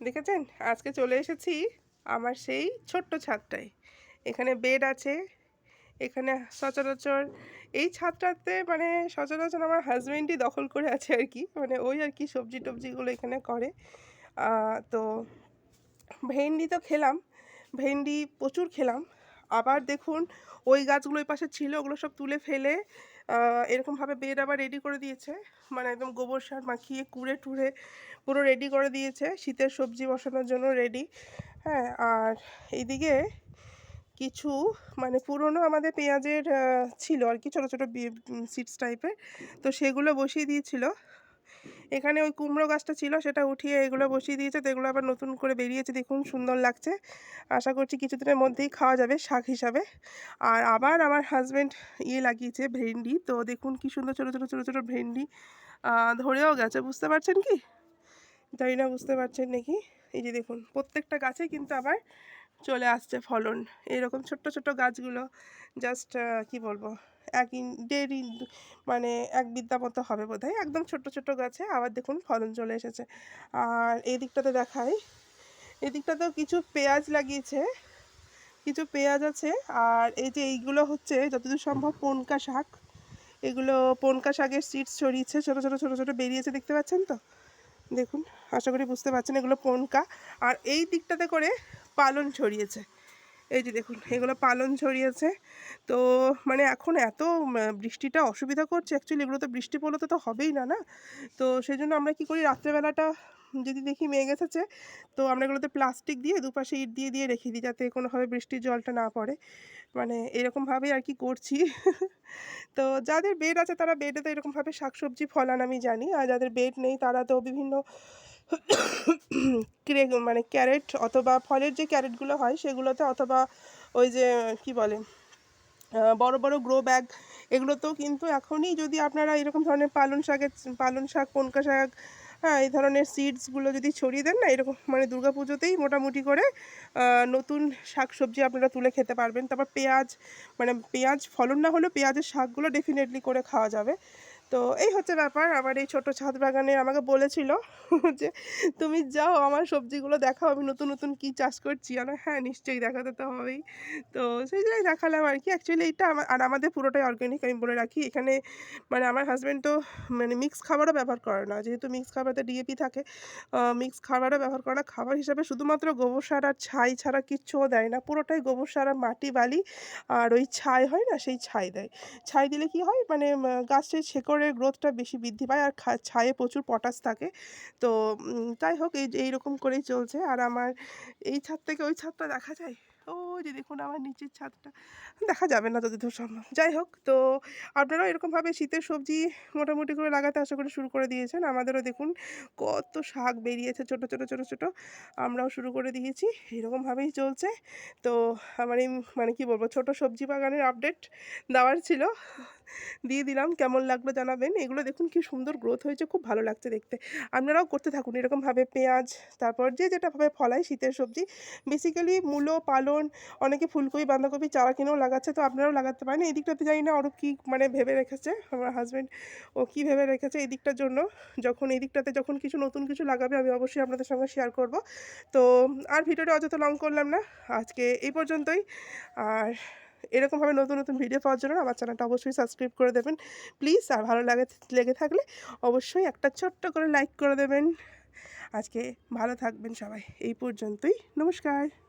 দেখেছেন? আজকে চলে এসেছি আমার সেই ছোট্ট ছাদটায়। এখানে বেড আছে, এখানে সচরাচর এই ছাদটাতে মানে সচরাচর আমার হাজব্যান্ডই দখল করে আছে আর কি। মানে ওই আর কি সবজি টবজিগুলো এখানে করে। তো ভেন্ডি তো খেলাম, ভেন্ডি প্রচুর খেলাম। আবার দেখুন, ওই গাছগুলো ওই পাশে ছিল, ওগুলো সব তুলে ফেলে এরকমভাবে বেড আবার রেডি করে দিয়েছে। মানে একদম গোবর সার মাখিয়ে, কুড়ে টুড়ে পুরো রেডি করে দিয়েছে। শীতের সবজি বসানোর জন্য রেডি হ্যাঁ আর এইদিকে কিছু মানে পুরনো আমাদের পেঁয়াজের ছিল আর কি, ছোটো ছোটো সিডস টাইপের তো সেগুলো বসিয়ে দিয়েছিল। এখানে ওই কুমড়ো গাছটা ছিল, সেটা উঠিয়ে এগুলো বসিয়ে দিয়েছে, তো এগুলো আবার নতুন করে বেরিয়েছে, দেখুন সুন্দর লাগছে। আশা করছি কিছুদিনের মধ্যেই খাওয়া যাবে শাক হিসাবে। আর আবার আমার হাজব্যান্ড ইয়ে লাগিয়েছে ভেন্ডি, তো দেখুন কি সুন্দর ছোটো ছোটো ছোটো ছোটো ভেন্ডি ধরেও গেছে, বুঝতে পারছেন কি? জানি না, বুঝতে পারছেন নাকি? এই যে দেখুন, প্রত্যেকটা গাছে কিন্তু আবার চলে আসছে ফলন। এরকম ছোট্ট ছোট্ট গাছগুলো জাস্ট কি বলব? এক ইন দেড় মানে এক বিদ্যা মতো হবে বোধ হয় একদম ছোট্ট ছোট্ট গাছে আবার দেখুন ফলন চলে এসেছে। আর এই দিকটাতে দেখাই, এদিকটাতেও কিছু পেঁয়াজ লাগিয়েছে, কিছু পেঁয়াজ আছে। আর এই যে এইগুলো হচ্ছে যতদূর সম্ভব পনকা শাক, এগুলো পনকা শাকের সিডস ছড়িয়েছে, ছোটো ছোটো ছোটো ছোটো বেরিয়েছে, দেখতে পাচ্ছেন তো? দেখুন, আশা করি বুঝতে পারছেন এগুলো পনকা। আর এই দিকটাতে করে পালন ছড়িয়েছে। এই যে দেখুন, এগুলো পালন ছড়িয়েছে। তো মানে এখন এত বৃষ্টিটা অসুবিধা করছে অ্যাকচুয়ালি এগুলো তো বৃষ্টি পড়লে তো তো হবেই না না? তো সেই জন্য আমরা কি করি, রাত্রেবেলাটা যদি দেখি মেঘ এসেছে, তো আমরা এগুলোতে প্লাস্টিক দিয়ে দুপাশে ইট দিয়ে দিয়ে রেখে দিই, যাতে কোনোভাবে বৃষ্টির জলটা না পড়ে। মানে এরকমভাবেই আর কি করছি। তো যাদের বেড আছে তারা বেডে তো এরকমভাবে শাকসবজি, ফলান আমি জানি, আর যাদের বেড নেই তারা তো বিভিন্ন ক্রে মানে ক্যারেট অথবা ফলের যে ক্যারেটগুলো হয় সেগুলোতে অথবা ওই যে, কি বলে বড় বড় গ্রো ব্যাগ এগুলোতেও কিন্তু এখনই যদি আপনারা এরকম ধরনের পালন শাকের, পালন শাক, পনকা শাক হ্যাঁ এই ধরনের সিডসগুলো যদি ছড়িয়ে দেন না, এরকম মানে পুজোতেই মোটামুটি করে নতুন শাক সবজি আপনারা তুলে খেতে পারবেন। তারপর পেঁয়াজ মানে পেঁয়াজ, ফলন না হলেও পেঁয়াজের শাকগুলো ডেফিনেটলি করে খাওয়া যাবে। তো এই হচ্ছে ব্যাপার। আমার এই ছোট ছাদ বাগানে আমাকে বলেছিল যে, তুমি যাও, আমার সবজিগুলো দেখাও, আমি নতুন নতুন কী চাষ করছি? আমি হ্যাঁ নিশ্চয়ই দেখাতে তো হবেই। তো সেই জন্যই দেখালাম আর কি। অ্যাকচুয়ালি এটা আমার, আর আমাদের পুরোটাই অর্গ্যানিক আমি বলে রাখি। এখানে মানে আমার হাজব্যান্ড তো মানে মিক্স খাবারও ব্যবহার করে না। যেহেতু মিক্স খাবারে ডিএপি থাকে মিক্স খাবারও ব্যবহার করে না। খাবার হিসাবে শুধুমাত্র গোবর সার আর ছাই ছাড়া কিচ্ছুও দেয় না। পুরোটাই গোবর সার আর মাটি, বালি আর ওই ছাই হয় না, সেই ছাই দেয়। ছাই দিলে কি হয়? মানে গাছের শেকড়ের গ্রোথটা বেশি বৃদ্ধি পায় আর ছায়ে প্রচুর পটাশ থাকে। তো যাই হোক, এই এইরকম করেই চলছে। আর আমার এই ছাদ থেকে ওই ছাদটা দেখা যায়? ও যে দেখুন, আমার নিচের ছাদটা। দেখা যাবে না যতদূর সম্ভব। যাই হোক, তো আপনারাও এরকমভাবে শীতের সবজি মোটামুটি করে লাগাতে আশা করি শুরু করে দিয়েছেন। আমাদেরও দেখুন, কত শাক বেরিয়েছে, ছোট ছোট ছোট ছোট। আমরাও শুরু করে দিয়েছি। এরকমভাবেই চলছে। তো, আমার এই মানে কি বলব, ছোট সবজি বাগানের আপডেট দেওয়ার ছিল। দিয়ে দিলাম। কেমন লাগল জানাবেন। এগুলো দেখুন কি সুন্দর গ্রোথ হয়েছে, খুব ভালো লাগছে দেখতে। আপনারাও করতে থাকুন। এরকমভাবে পেঁয়াজ, তারপর যে যেটাভাবে ফলায় শীতের সবজি বেসিক্যালি মূলো, পালন, অনেকে ফুলকপি, বাঁধাকপি, চারা কিনেও লাগাচ্ছে, তো আপনারাও লাগাতে পারেন। এই দিকটাতে জানি না আরও কী মানে ভেবে রেখেছে আমার হাজব্যান্ড ও কী ভেবে রেখেছে এই দিকটার জন্য। যখন এই দিকটাতে যখন কিছু নতুন কিছু লাগাবে, আমি অবশ্যই আপনাদের সঙ্গে শেয়ার করব। তো, আর ভিডিওটা অযথা লং করলাম না। আজকে এই পর্যন্তই। আর এরকমভাবে নতুন নতুন ভিডিও পাওয়ার জন্য আমার চ্যানেলটা অবশ্যই সাবস্ক্রাইব করে দেবেন। প্লিজ আর ভালো লাগে, লেগে থাকলে অবশ্যই একটা ছোট্ট করে লাইক করে দেবেন। আজকে ভালো থাকবেন সবাই। এই পর্যন্তই। নমস্কার।